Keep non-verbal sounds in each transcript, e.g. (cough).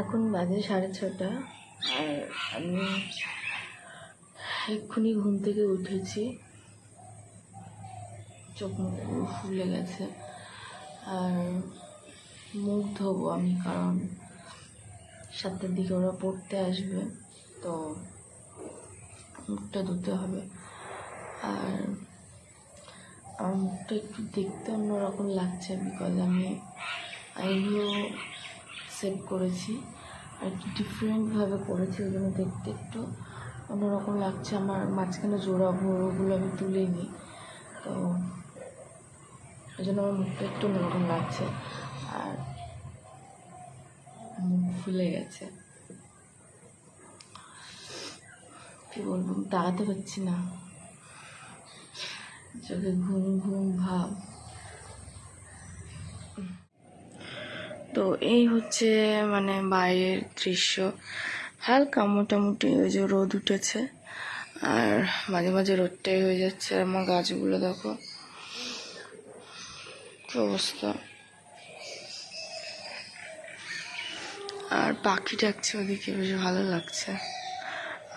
এখন বাজে সাড়ে ছটা। আর আমি এক্ষুনি ঘুম থেকে উঠেছি। চোখ মুখ ফুলে গেছে। আর মুখ ধোবো আমি, কারণ সাতটার দিকে ওরা পড়তে আসবে, তো মুখটা ধুতে হবে। আর আমার মুখটা একটু দেখতে অন্যরকম লাগছে বিকজ আমি আইলিও সেভ করেছি আর একটু ডিফারেন্টভাবে করেছি, ওই জন্য দেখতে একটু অন্যরকম লাগছে। আমার মাঝখানে জোড়া ভোরগুলো আমি তুলে নিই তো ওই জন্য আমার মুখটা একটু অন্যরকম লাগছে। আর মুখ ফুলে গেছে। কি বলব দাঁড়াতে পারছি না। চোখে ঘুম ঘুম, ভাব। তো এই হচ্ছে মানে বাইরের দৃশ্য। হালকা মোটামুটি ওই যে রোদ উঠেছে, আর মাঝে মাঝে রোদটাই হয়ে যাচ্ছে আমার গাছগুলো দেখো। অবস্থা। আর পাখি ডাকছে ওদিকে, বেশ ভালো লাগছে।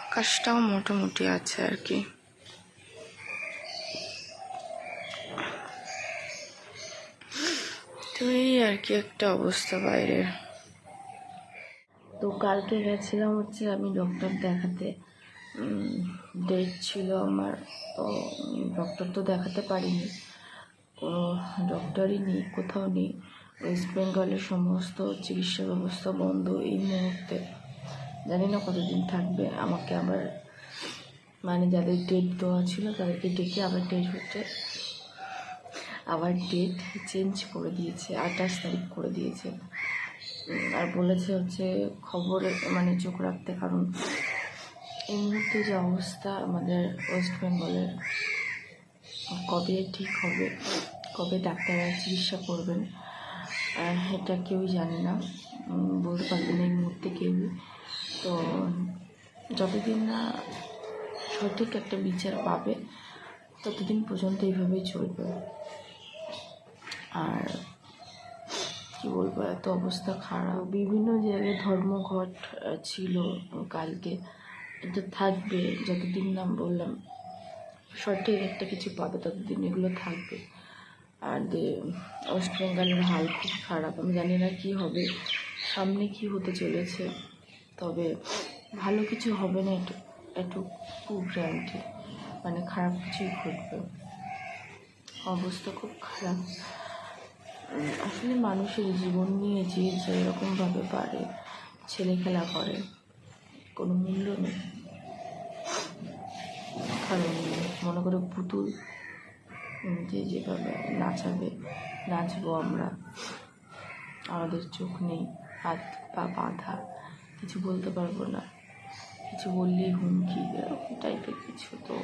আকাশটাও মোটামুটি আছে আর কি। তো এই আর কি একটা অবস্থা বাইরের। তো কালকে গেছিলাম হচ্ছে আমি ডক্টর দেখাতে। ডেট ছিল আমার, তো ডক্টর তো দেখাতে পারিনি। কোনো ডক্টরই নেই, কোথাও নেই। ওয়েস্ট বেঙ্গলের সমস্ত চিকিৎসা ব্যবস্থা বন্ধ এই মুহূর্তে। জানি না কতদিন থাকবে। আমাকে আবার মানে যাদের ডেট দেওয়া ছিল তাদেরকে ডেকে আবার ডেট হচ্ছে আবার ডেট চেঞ্জ করে দিয়েছে, আঠাশ তারিখ করে দিয়েছে। আর বলেছে হচ্ছে খবরে মানে চোখ রাখতে, কারণ এই মুহূর্তে যে অবস্থা আমাদের ওয়েস্ট বেঙ্গলের, কবে ঠিক হবে, কবে ডাক্তাররা চিকিৎসা করবেন এটা কেউই জানে না। বলতে পারবে না এই মুহূর্তে কেউই। তো যতদিন না সঠিক একটা বিচার পাবে, ততদিন পর্যন্ত এইভাবেই চলবে। আর কি বলব, এত অবস্থা খারাপ। বিভিন্ন জায়গায় ধর্মঘট ছিল কালকে। এটা থাকবে, যতদিন না বললাম, সঠিক একটা কিছু পাবে ততদিন এগুলো থাকবে। আর ওয়েস্ট বেঙ্গলের হাল খুব খারাপ। আমি জানি না কি হবে, সামনে কি হতে চলেছে, তবে ভালো কিছু হবে না একটু খুব গ্যারান্টি মানে খারাপ কিছুই ঘটবে। অবস্থা খুব খারাপ। আসলে মানুষের জীবন নিয়ে যে যেরকমভাবে পারে, ছেলে খেলা করে, কোনো মূল্য নেই। কারণ মনে করে পুতুল যে যেভাবে নাচাবে, নাচবো আমরা, আমাদের চোখ নেই, হাত পা বাঁধা, কিছু বলতে পারব না, কিছু বললেই হুমকি, এরকম টাইপের কিছু। তো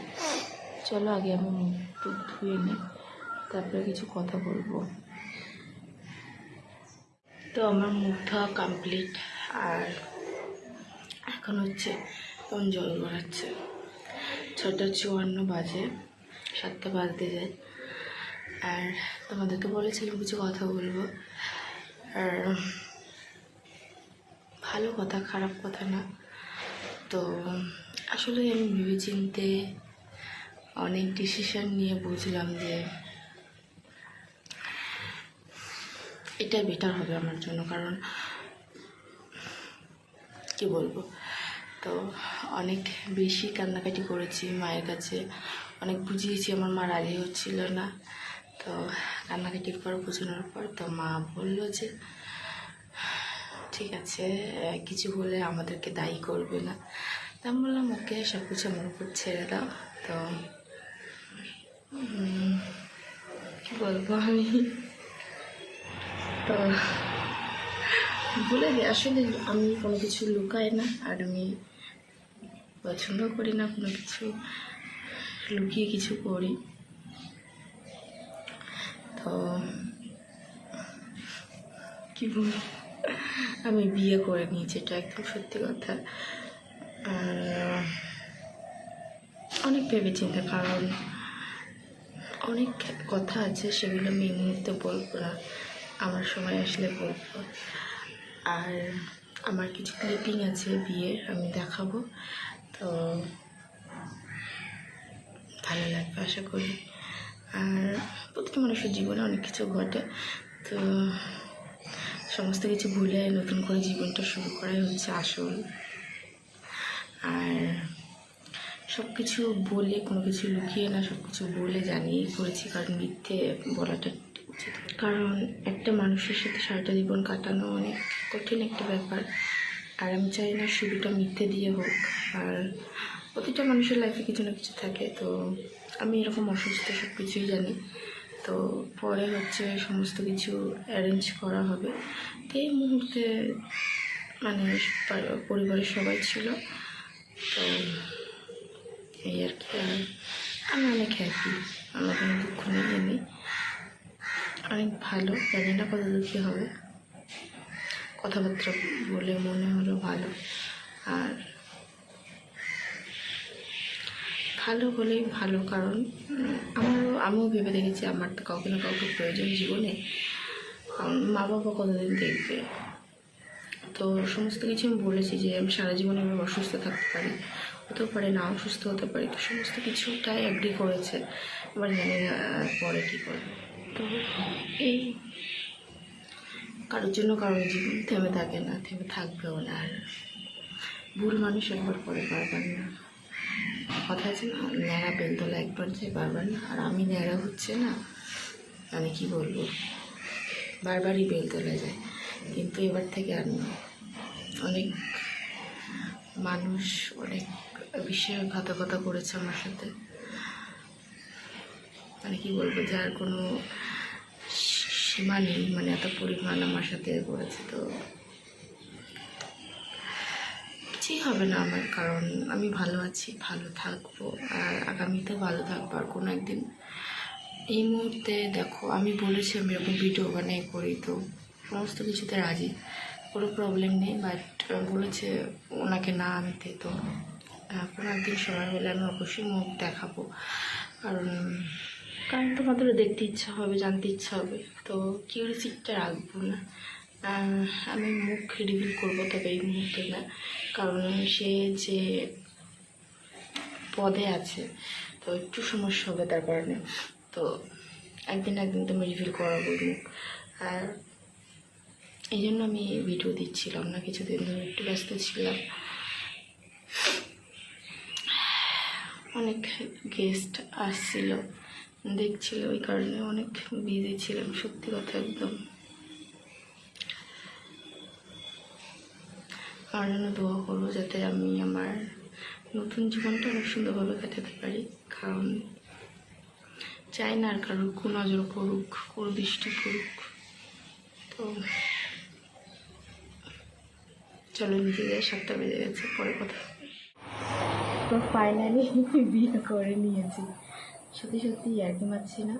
চলো আগে আমি মুখ টুক ধুয়ে নিই, তারপরে কিছু কথা বলব। তো আমার মুখ ধোয়া কমপ্লিট আর এখন হচ্ছে কোন জল গড়াচ্ছে। ছটা চুয়ান্ন বাজে, সাতটা বাজতে যায়। আর তোমাদেরকে বলেছিলাম কিছু কথা বলব। আর ভালো কথা, খারাপ কথা না। তো আসলে আমি ভেবেচিন্তে অনেক ডিসিশন নিয়ে বুঝলাম যে এটা বেটার হবে আমার জন্য, কারণ কি বলব? তো অনেক বেশি কান্নাকাটি করেছি মায়ের কাছে, অনেক বুঝিয়েছি আমার মা রাজি হচ্ছিল না। তো কান্নাকাটির পর, বোঝানোর পর তো মা বলল যে, ঠিক আছে, কিছু হলে আমাদেরকে দায়ী করবে না। তা আমি বললাম, ওকে, সব কিছু আমার উপর ছেড়ে দাও। তো কি বলব আমি? তো বলে দিই আসলে আমি কোনো কিছু লুকাই না, আর আমি পছন্দ করি না কোনো কিছু, লুকিয়ে কিছু করি। তো কি বল, আমি বিয়ে করে নিয়েছি, এটা একদম সত্যি কথা। আর অনেক ভেবে চিন্তা কারণ অনেক কথা আছে, সেগুলো আমি এই মুহূর্তে বলব না। আমার সময় আসলে বলব। আর আমার কিছু ক্লিপিং আছে বিয়ের আমি দেখাবো। তো ভালো লাগবে আশা করি। আর প্রতিটা মানুষের জীবনে অনেক কিছু ঘটে। তো সমস্ত কিছু ভুলে নতুন করে জীবনটা শুরু করাই হচ্ছে আসল। আর সব কিছু বলে কোনো কিছু লুকিয়ে না সব কিছু বলে জানিয়েই করেছি। কারণ মিথ্যে বলাটা। কারণ একটা মানুষের সাথে সারাটা জীবন কাটানো অনেক কঠিন একটা ব্যাপার। আর আমি চাই না শুরুটা মিথ্যে দিয়ে হোক। আর প্রতিটা মানুষের লাইফে কিছু না কিছু থাকে, তো আমি এরকম অসুস্থ সব কিছুই জানি। তো পরে হচ্ছে সমস্ত কিছু অ্যারেঞ্জ করা হবে। তো এই মুহূর্তে মানে পরিবারের সবাই ছিল। তো এই আর কি, আর আমি অনেক হ্যাপি আমার কোনো দুঃখ নেই অনেক ভালো, জানি না কত দুঃখী হবে। কথাবার্তা বলে মনে হলো ভালো। আর ভালো হলেই ভালো, কারণ আমারও, আমিও ভেবে দেখেছি আমার তো কাউকে না কাউকে প্রয়োজন জীবনে। কারণ মা বাবা কতদিন দেখবে? তো সমস্ত কিছু আমি বলেছি যে আমি সারা জীবনে আমি অসুস্থ থাকতে পারি, হতেও পারে না অসুস্থ হতে পারি, তো সমস্ত কিছুটাই অ্যাগ্রি করেছে। এবার জানি না পরে কী করব। তো এই কারোর জন্য কারোর জীবন থেমে থাকে না, থেমে থাকবেও না। আর ভুল মানুষ একবার করে পারবেন না। কথা আছে না, ন্যাড়া বেলতলা একবার যে বারবার না। আর আমি ন্যাড়া হচ্ছে না মানে কি বলব? বারবারই বেলতলা যায় কিন্তু এবার থেকে আর না অনেক মানুষ অনেক বিশ্বাসঘাতকতা করেছে আমার সাথে। মানে কি বলব, যার কোনো সীমা নেই মানে এত পরিমাণ আমার সাথে করেছে, তো কিছুই হবে না আমার, কারণ আমি ভালো আছি, ভালো থাকব, আর আগামীতে ভালো থাকব, আর কোনো একদিন এই মুহূর্তে দেখো, আমি বলেছি আমি এরকম ভিডিও বানিয়ে করি, তো সমস্ত কিছুতে রাজি, কোনো প্রবলেম নেই বাট বলেছে ওনাকে না আনতে, তো কোনো একদিন সময় হলে আমি অবশ্যই মুখ দেখাবো, কারণ কারণ তোমাদেরও দেখতে ইচ্ছা হবে, জানতে ইচ্ছা হবে। তো কিউরিসিটিটা রাখব না। আমি মুখ রিভিল করব তবে এই মুহূর্তে না। কারণ সে যে পদে আছে, তো একটু সমস্যা হবে তার কারণে। তো একদিন একদিন তো আমি রিভিল করাবো মুখ। আর এই জন্য আমি ভিডিও দিচ্ছিলাম না, কিছুদিন ধরে একটু ব্যস্ত ছিলাম। অনেক গেস্ট আসছিল। দেখছিল ওই কারণে অনেক বিজি ছিলাম, সত্যি কথা একদম। আমার জন্য দোয়া করব যাতে আমি আমার নতুন জীবনটা অনেক সুন্দরভাবে কাটাতে পারি। কারণ চাই না আর কারোর কুনজর করুক কুর দৃষ্টি করুক তো চলো নিচে যাই সাতটা বেজে গেছে, পরে কথা তো ফাইনালি বিয়ে করে নিয়েছি। সত্যি সত্যি ইয়ার্কি মারছি না।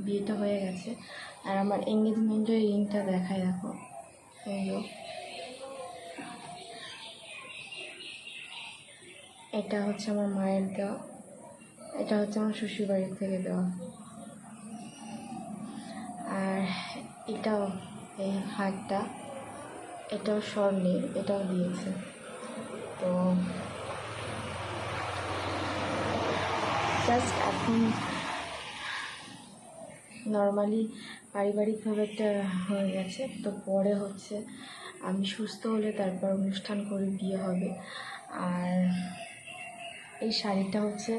বিয়েটা হয়ে গেছে। আর আমার এঙ্গেজমেন্টের রিংটা দেখায় দেখো। এটা হচ্ছে আমার মায়ের দেওয়া। এটা হচ্ছে আমার শ্বশুর বাড়ির থেকে দেওয়া। আর এটাও এই হারটা। এটাও স্বর্ণের, এটাও দিয়েছে। তো জাস্ট এখন নর্মালি পারিবারিকভাবে একটা হয়ে গেছে, তো পরে হচ্ছে আমি সুস্থ হলে তারপর অনুষ্ঠান করে, বিয়ে হবে। আর এই শাড়িটা হচ্ছে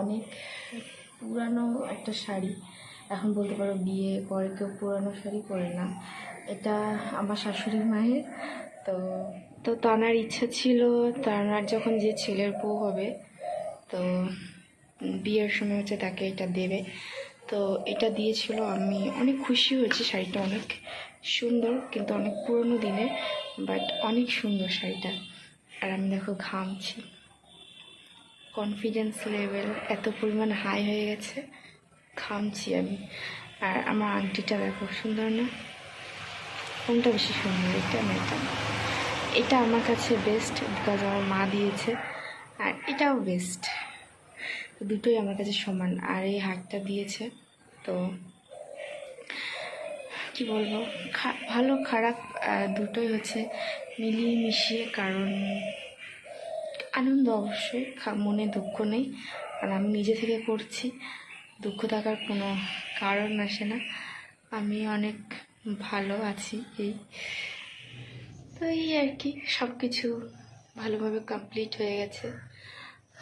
অনেক পুরানো একটা শাড়ি। এখন বলতে পারো বিয়ে পরে কেউ পুরানো শাড়ি পরে না। এটা আমার শাশুড়ি মায়ের, তো তো তানার ইচ্ছা ছিল তানার যখন যে ছেলের বউ হবে, তো বিয়ের সময় হচ্ছে তাকে এটা দেবে। তো এটা দিয়েছিল, আমি অনেক খুশি হয়েছি শাড়িটা অনেক সুন্দর, কিন্তু অনেক পুরনো দিনের বাট অনেক সুন্দর শাড়িটা। আর আমি দেখো ঘামছি। কনফিডেন্স লেভেল এত পরিমাণ হাই হয়ে গেছে, ঘামছি আমি। আর আমার আংটিটা দেখো, সুন্দর না? কোনটা বেশি সুন্দর, এটা না এটা? এটা আমার কাছে বেস্ট বিকজ আমার মা দিয়েছে, আর এটাও বেস্ট দুটোই আমার কাছে সমান, আর এই হারটা দিয়েছে, তো কি বলব? ভালো, খারাপ দুটোই হচ্ছে মিলিয়ে মিশিয়ে কারণ আনন্দ অবশ্যই মনে দুঃখ নেই কারণ আমি নিজে থেকে করছি, দুঃখ থাকার কোনো কারণ আসে না, আমি অনেক ভালো আছি এই, তো এই আর কি সব কিছু ভালোভাবে কমপ্লিট হয়ে গেছে।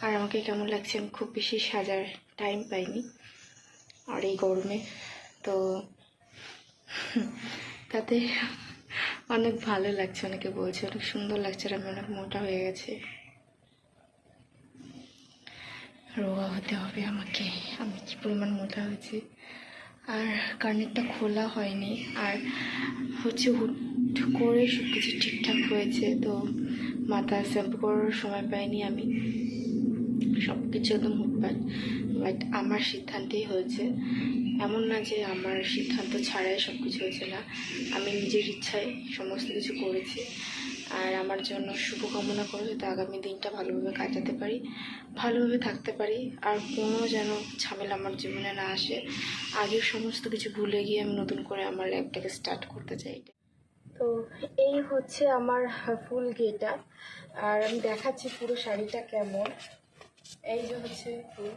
আর আমাকে কেমন লাগছে আমি খুব বেশি সাজার টাইম পাইনি। আর এই গরমে তো (laughs) তাতে অনেক ভালো লাগছে, অনেকে বলছে অনেক সুন্দর লাগছে, আর আমি অনেক মোটা হয়ে গেছে। রোগা হতে হবে আমাকে, আমি কি পরিমাণ মোটা হয়েছি? আর কানেরটা খোলা হয়নি, আর হচ্ছে হুট করে সব কিছু ঠিকঠাক হয়েছে, তো মাথা শ্যাম্পু করার সময় পাইনি আমি। সব কিছু একদম হুটপাট বাট আমার সিদ্ধান্তেই হয়েছে। এমন না যে আমার সিদ্ধান্ত ছাড়াই সব কিছু হয়েছে না। আমি নিজের ইচ্ছায় সমস্ত কিছু করেছি। আর আমার জন্য শুভকামনা করো যাতে আগামী দিনটা ভালোভাবে কাটাতে পারি, ভালোভাবে থাকতে পারি। আর কোনো যেন ঝামেলা আমার জীবনে না আসে। আগের সমস্ত কিছু ভুলে গিয়ে আমি নতুন করে আমার লাইফটাকে স্টার্ট করতে চাই। তো এই হচ্ছে আমার ফুল গেটা আর আমি দেখাচ্ছি পুরো শাড়িটা কেমন। এই যে হচ্ছে ফুল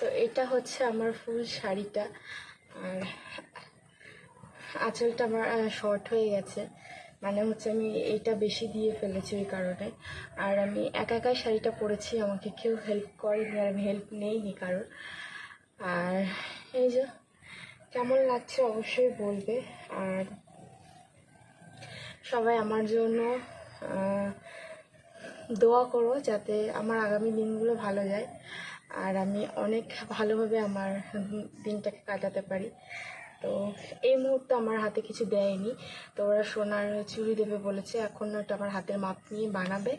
তো এটা হচ্ছে আমার ফুল শাড়িটা। আর আঁচলটা আমার শর্ট হয়ে গেছে। মানে হচ্ছে আমি এটা বেশি দিয়ে ফেলেছি ওই কারণে। আর আমি একা একাই শাড়িটা পরেছি, আমাকে কেউ হেল্প করেনি আর আমি হেল্প নেইনি কারোর। আর এই যে, কেমন লাগছে অবশ্যই বলবে। আর সবাই আমার জন্য দোয়া করো যাতে আমার আগামী দিনগুলো ভালো যায়। আর আমি অনেক ভালোভাবে আমার দিনটাকে কাটাতে পারি। তো এই মুহূর্তে আমার হাতে কিছু দেয়নি। তো ওরা সোনার চুড়ি দেবে বলেছে, এখন ওটা আমার হাতের মাপ নিয়ে বানাবে,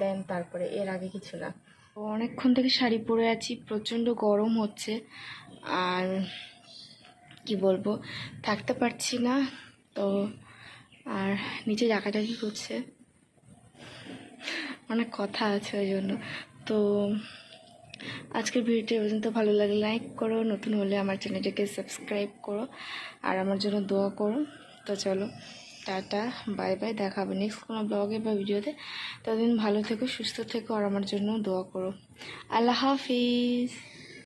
দেন তারপরে এর আগে কিছু না। অনেকক্ষণ থেকে শাড়ি পরে আছি, প্রচণ্ড গরম হচ্ছে। আর কি বলব, থাকতে পারছি না। তো নিচে ডাকাডাকি করছে। অনেক কথা আছে ওই জন্য। তো আজকের ভিডিওটি পর্যন্ত ভালো লাগে লাইক করো, নতুন হলে আমার চ্যানেলটাকে সাবস্ক্রাইব করো, আর আমার জন্য দোয়া করো। তো চলো, টাটা, বাই বাই, দেখা হবে নেক্সট কোনো ব্লগে বা ভিডিওতে। ততদিন ভালো থেকো, সুস্থ থেকো, আর আমার জন্য দোয়া করো। আল্লাহ হাফিজ।